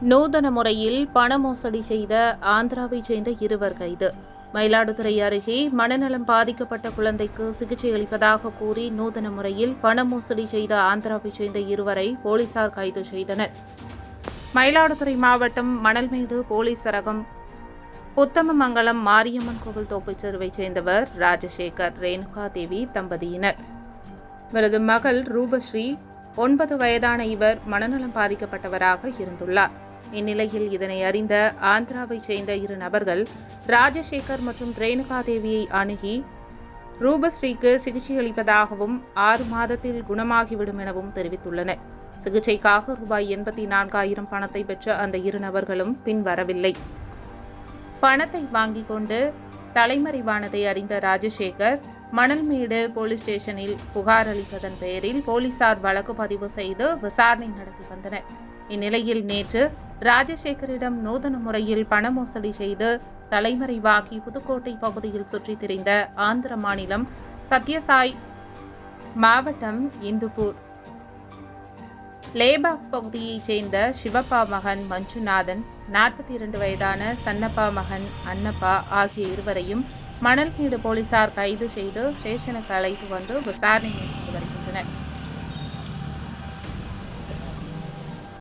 நூதன முறையில் பண மோசடி செய்த ஆந்திராவைச் சேர்ந்த இருவர் கைது. மயிலாடுதுறை அருகே மனநலம் பாதிக்கப்பட்ட குழந்தைக்கு சிகிச்சை அளிப்பதாக கூறி நூதன முறையில் பண மோசடி செய்த ஆந்திராவைச் சேர்ந்த இருவரை போலீசார் கைது செய்தனர். மயிலாடுதுறை மாவட்டம் மணல்மேடு போலீஸ் சரகம் புத்தமமங்கலம் மாரியம்மன் கோவில் தோப்புச் தெருவைச் சேர்ந்தவர் ராஜசேகர் ரேணுகா தேவி தம்பதியினர். இவரது மகள் ரூபஸ்ரீ ஒன்பது வயதான இவர் மனநலம் பாதிக்கப்பட்டவராக இருந்துள்ளார். இந்நிலையில் இதனை அறிந்த ஆந்திராவைச் சேர்ந்த இரு நபர்கள் ராஜசேகர் மற்றும் ரேணுகா தேவியை அணுகி ரூபஸ்ரீக்கு சிகிச்சை அளிப்பதாகவும் ஆறு மாதத்தில் குணமாகிவிடும் எனவும் தெரிவித்துள்ளனர். சிகிச்சைக்காக ரூபாய் எண்பத்தி நான்காயிரம் பணத்தை பெற்ற அந்த இரு நபர்களும் பின்வரவில்லை. பணத்தை வாங்கிக் கொண்டு தலைமறைவானதை அறிந்த ராஜசேகர் மணல்மேடு போலீஸ் ஸ்டேஷனில் புகார் அளித்ததன் பெயரில் போலீசார் வழக்கு பதிவு செய்து விசாரணை நடத்தி வந்தனர். இந்நிலையில் நேற்று ராஜசேகரிடம் நூதன முறையில் பண மோசடி செய்து தலைமறைவாகி புதுக்கோட்டை பகுதியில் சுற்றித் திரிந்த ஆந்திர மாநிலம் சத்யசாய் மாவட்டம் இந்துப்பூர். லேபாக்ஸ் பகுதியைச் சேர்ந்த சிவப்பா மகன் மஞ்சுநாதன் நாற்பத்தி இரண்டு வயதான சன்னப்பா மகன் அன்னப்பா ஆகிய இருவரையும் மணல்மீடு போலீசார் கைது செய்து ஸ்டேஷனுக்கு அழைத்து வந்து விசாரணை வருகின்றனர்.